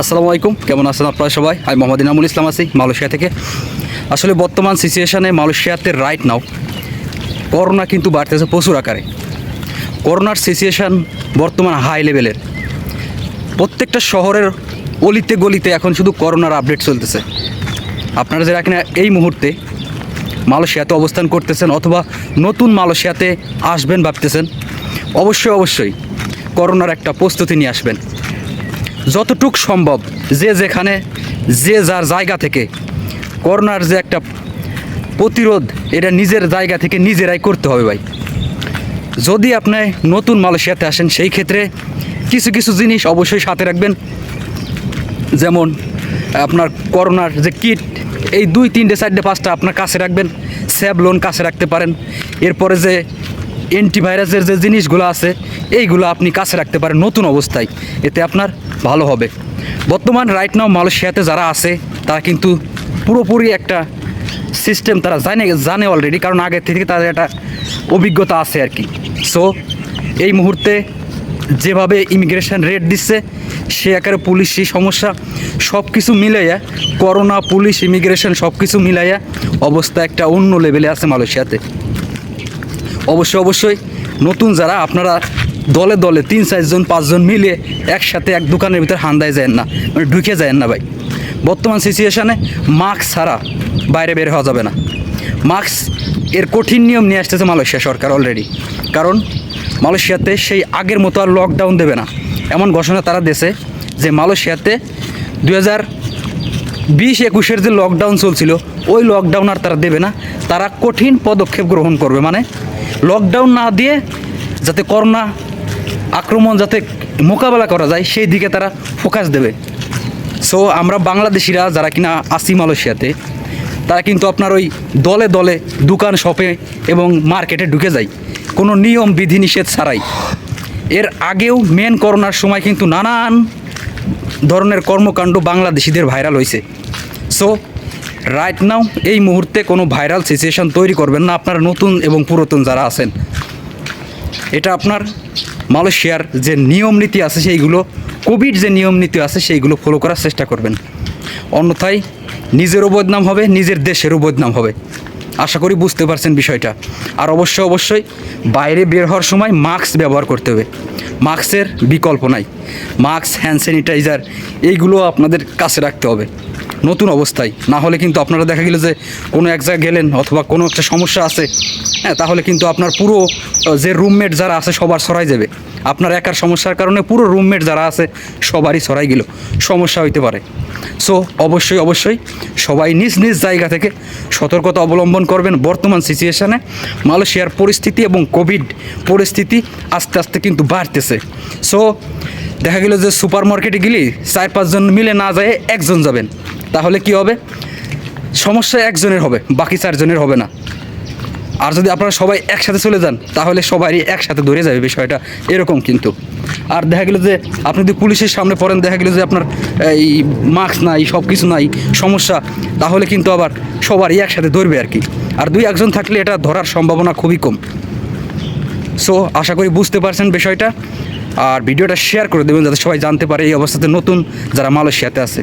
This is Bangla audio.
আসসালামু আলাইকুম। কেমন আছেন আপনারা সবাই? আমি মোহাম্মদ ইনামুল ইসলাম আছি মালয়েশিয়া থেকে। আসলে বর্তমান সিচুয়েশানে মালয়েশিয়াতে রাইট নাও করোনা কিন্তু বাড়তেছে প্রচুর আকারে। করোনার সিচুয়েশান বর্তমান হাই লেভেলের প্রত্যেকটা শহরের অলিতে গলিতে এখন শুধু করোনার আপডেট চলতেছে। আপনারা যারা কিনা এই মুহূর্তে মালয়েশিয়াতে অবস্থান করতেছেন অথবা নতুন মালয়েশিয়াতে আসবেন ভাবতেছেন, অবশ্যই অবশ্যই করোনার একটা প্রস্তুতি নিয়ে আসবেন। যতটুক সম্ভব যে যেখানে, যে যার জায়গা থেকে। করোনার যে একটা প্রতিরোধ, এটা নিজের জায়গা থেকে নিজেরাই করতে হবে ভাই। যদি আপনি নতুন মালয়েশিয়াতে আসেন, সেই ক্ষেত্রে কিছু কিছু জিনিস অবশ্যই সাথে রাখবেন। যেমন আপনার করোনার যে কিট, এই দুই, তিনটে, চারটে, পাঁচটা আপনার কাছে রাখবেন। স্যাব লোন কাছে রাখতে পারেন। এরপরে যে অ্যান্টিভাইরাসের যে জিনিসগুলো আছে, এইগুলো আপনি কাছে রাখতে পারেন নতুন অবস্থায়। এতে আপনার ভালো হবে। বর্তমান রাইট নাও মালয়েশিয়াতে যারা আছে, তারা কিন্তু পুরোপুরি একটা সিস্টেম তারা জানে জানে অলরেডি কারণ আগে থেকে তাদের একটা অভিজ্ঞতা আছে আর কি। সো এই মুহূর্তে যেভাবে ইমিগ্রেশন রেট দিচ্ছে, সে আকারে পুলিশি সমস্যা সব কিছু মিলাইয়া করোনা পুলিশ ইমিগ্রেশন সব কিছু মিলাইয়া অবস্থা একটা অন্য লেভেলে আছে মালয়েশিয়াতে। অবশ্যই অবশ্যই নতুন যারা আপনারা দলে দলে তিন চারজন, পাঁচজন মিলে একসাথে এক দোকানের ভিতরে হান্দায় যায় না। মানে ঢুকে যায় না ভাই। বর্তমান সিচুয়েশানে মাস্ক ছাড়া বাইরে বের হওয়া যাবে না। মাস্ক এর কঠিন নিয়ম নিয়ে আসতেছে মালয়েশিয়া সরকার অলরেডি কারণ মালয়েশিয়াতে সেই আগের মতো আর লকডাউন দেবে না। এমন ঘোষণা তারা দেশে যে মালয়েশিয়াতে দু হাজার বিশ একুশের যে লকডাউন চলছিল, ওই লকডাউন আর তারা দেবে না। তারা কঠিন পদক্ষেপ গ্রহণ করবে। মানে লকডাউন না দিয়ে যাতে করোনা আক্রমণ যাতে মোকাবেলা করা যায়, সেই দিকে তারা ফোকাস দেবে। সো আমরা বাংলাদেশিরা যারা কিনা আসি মালয়েশিয়াতে, তারা কিন্তু আপনার ওই দলে দলে দোকান শপে এবং মার্কেটে ঢুকে যায়। কোনো নিয়ম বিধিনিষেধ ছাড়াই। এর আগেও মেন করোনার সময় কিন্তু নানান ধরনের কর্মকাণ্ড বাংলাদেশিদের ভাইরাল হয়েছে সো রাইট নাও এই মুহূর্তে কোনো ভাইরাল সিচুয়েশন তৈরি করবেন না আপনার নতুন এবং পুরাতন যারা আছেন। এটা আপনার মালয়েশিয়ার যে নিয়ম নীতি আছে সেইগুলো, কোভিড যে নিয়ম নীতি আছে সেইগুলো ফলো করার চেষ্টা করবেন। অন্যথায় নিজেরও বদনাম হবে, নিজের দেশেরও বদনাম হবে। আশা করি বুঝতে পারছেন বিষয়টা। আর অবশ্যই অবশ্যই বাইরে বের হওয়ার সময় মাস্ক ব্যবহার করতে হবে। মাস্কের বিকল্প নাই। মাস্ক হ্যান্ড স্যানিটাইজার এইগুলো আপনাদের কাছে রাখতে হবে। নতুন অবস্থায়। না হলে কিন্তু আপনারা দেখা গেল যে কোনো এক জায়গায় গেলেন অথবা কোনো একটা সমস্যা আছে হ্যাঁ তাহলে কিন্তু আপনার পুরো যে রুমমেট যারা আছে সবার সরাই যাবে। আপনার একার সমস্যার কারণে পুরো রুমমেট যারা আছে সবারই সরাই গেল। সমস্যা হইতে পারে। সো অবশ্যই অবশ্যই সবাই নিজ নিজ জায়গা থেকে সতর্কতা অবলম্বন করবেন বর্তমান সিচুয়েশানে মালয়েশিয়ার পরিস্থিতি এবং কোভিড পরিস্থিতি আস্তে আস্তে কিন্তু বাড়তেছে। সো দেখা গেল যে সুপার মার্কেটে গেলি চার পাঁচজন মিলে না যায় একজন যাবেন। তাহলে কি হবে? সমস্যা একজনের হবে, বাকি চারজনের হবে না। আর যদি আপনারা সবাই একসাথে চলে যান, তাহলে সবারই একসাথে ধরে যাবে বিষয়টা। এরকম কিন্তু। আর দেখা গেলো যে আপনি যদি পুলিশের সামনে পড়েন, দেখা গেলো যে আপনার এই মাস্ক নাই সব কিছু নাই, সমস্যা, তাহলে কিন্তু আবার সবারই একসাথে ধরবে আর কি। আর দুই একজন থাকলে এটা ধরার সম্ভাবনা খুবই কম। সো আশা করি বুঝতে পারছেন বিষয়টা। আর ভিডিওটা শেয়ার করে দেবেন যাতে সবাই জানতে পারে এই অবস্থাতে নতুন যারা মালয়েশিয়াতে আছে।